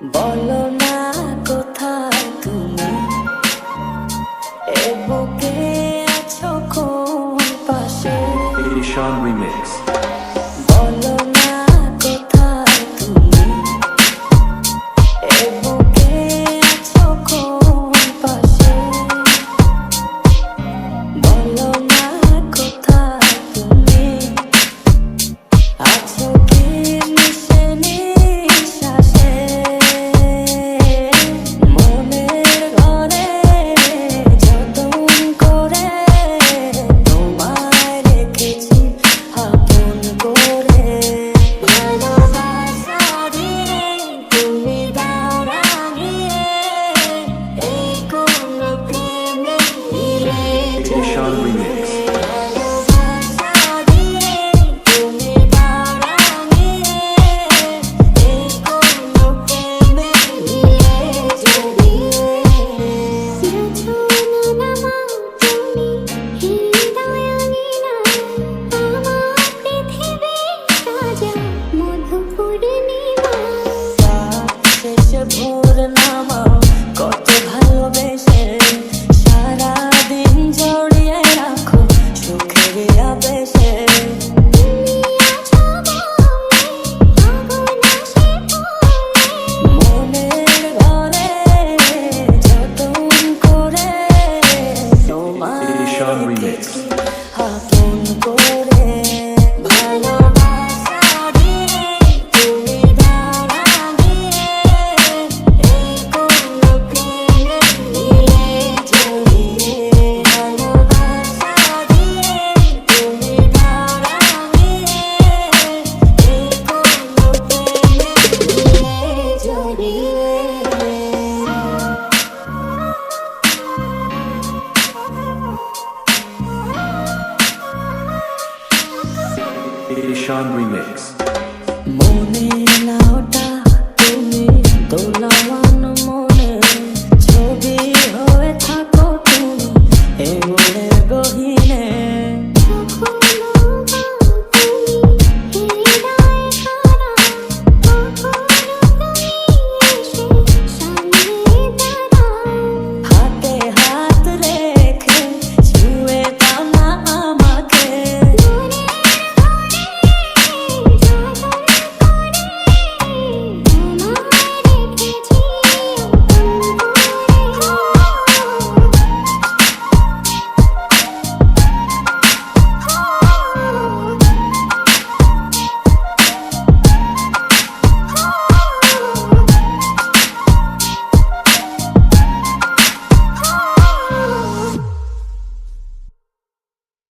বলো না কোথায় তুমি? এ বুকে আছো কোন পাশে? রিমিক্স মোর নামা কত ভালোবেসে Ishan Remix. Mone lauta tumi dola